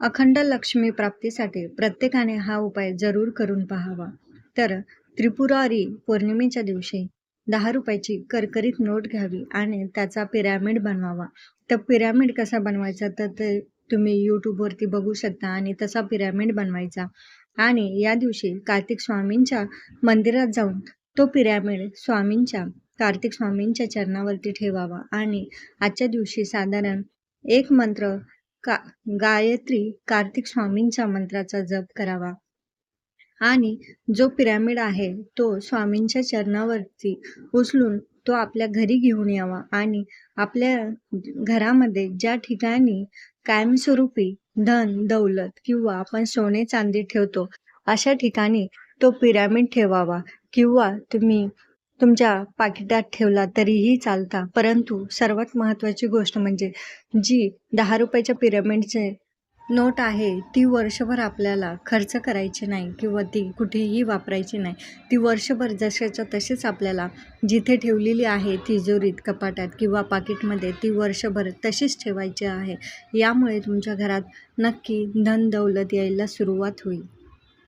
अखंड लक्ष्मी प्राप्तीसाठी प्रत्येकाने हा उपाय जरूर करून पाहावा. तर त्रिपुरारी पौर्णिमेच्या दिवशी दहा रुपयाची करकरीत नोट घ्यावी आणि त्याचा पिरॅमिड बनवावा. तर पिरॅमिड कसा बनवायचा? तर ते तुम्ही यूट्यूबवरती बघू शकता आणि तसा पिरॅमिड बनवायचा. आणि या दिवशी कार्तिक स्वामींच्या मंदिरात जाऊन तो पिरॅमिड स्वामींच्या कार्तिक स्वामींच्या चरणावरती ठेवावा. आणि आजच्या दिवशी साधारण एक मंत्र का? गायत्री कार्तिक स्वामींच्या मंत्राचा जप करावा. आणि जो पिरॅमिड आहे तो स्वामींच्या चरणावरती उचलून तो आपल्या घरी घेऊन यावा. आणि आपल्या घरामध्ये ज्या ठिकाणी कायमस्वरूपी धन दौलत किंवा आपण सोने चांदी ठेवतो अशा ठिकाणी तो पिरॅमिड ठेवावा. किंवा तुम्ही तुमच्या पाकिटात ठेवला तरीही चालता. परंतु सर्वात महत्त्वाची गोष्ट म्हणजे जी दहा रुपयाच्या पिरॅमिडचे नोट आहे ती वर्षभर आपल्याला खर्च करायची नाही किंवा ती कुठेही वापरायची नाही. ती वर्षभर जशाच्या तशीच आपल्याला जिथे ठेवलेली आहे तिजोरीत कपाटात किंवा पाकिटमध्ये ती वर्षभर तशीच ठेवायची आहे. यामुळे तुमच्या घरात नक्की धन दौलत यायला सुरुवात होईल.